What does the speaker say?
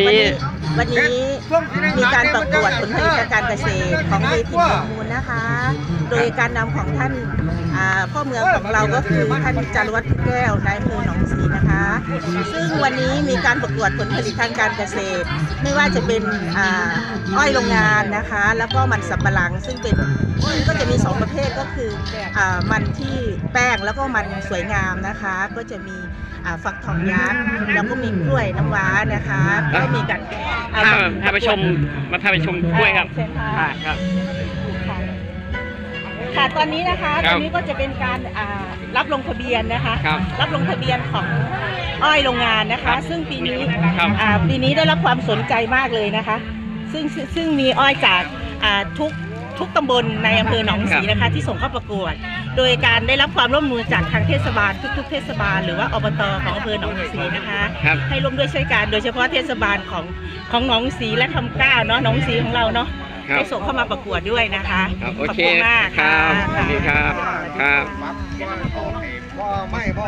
นี้วันนี้มีการประกวดผลผลิตการเกษตรของเวทีประมูลนะคะ โดยการนำของท่านพ่อเมืองของเราก็คือท่านจารวัตรแก้วนายอำเภอหนองสีนะคะ ซึ่งวันนี้มีการประกวดผลผลิตทางการเกษตร ไม่ว่าจะเป็นอ่าอ้อยโรงงานนะคะ แล้วก็มันสับปะหลังซึ่งเป็นก็จะมีสองประเภทก็คืออามันที่แป้งแล้วก็มันสวยงามนะคะ ก็จะมีอ่าฟักทองยักษ์แล้วก็มีกล้วยน้ำว้านะคะก็มีการอ่พาพาไปชมมาพาไปชมกล้วยครับเชิญค่ะค่ะครับค่ะค่ะตอนนี้นะคะคตรับอนนี้ก็จะเป็นการอ่ารับลงทะเบียนนะคะครับรับลงทะเบียนของ อ้อยโรงงานนะครัคะบซึ่งปีนี้ครับอ่าปีนี้ได้รับความสนใจมากเลยนะคะ ซึ่งซึ่งซึ่งมีอ้อยจากอ่าทุกทุกตำบลในอำเภอหนองศรีนะคะ ที่ส่งเข้าประกวด โดยการได้รับความร่วมมือจากทางเทศบาลทุก ๆ เทศบาลหรือว่าอบตของอำเภอหนองศรีนะคะ ครับ ให้ร่วมด้วยช่วยกันโดยเฉพาะเทศบาลของของหนองศรีและคำก้าวเนาะหนองศรีของเราเนาะครับ ได้ส่งเข้ามาประกวดด้วยนะคะครับขโออบเคคุณมากครับะสวัสดีครับครับ พ่อไม่พ่อ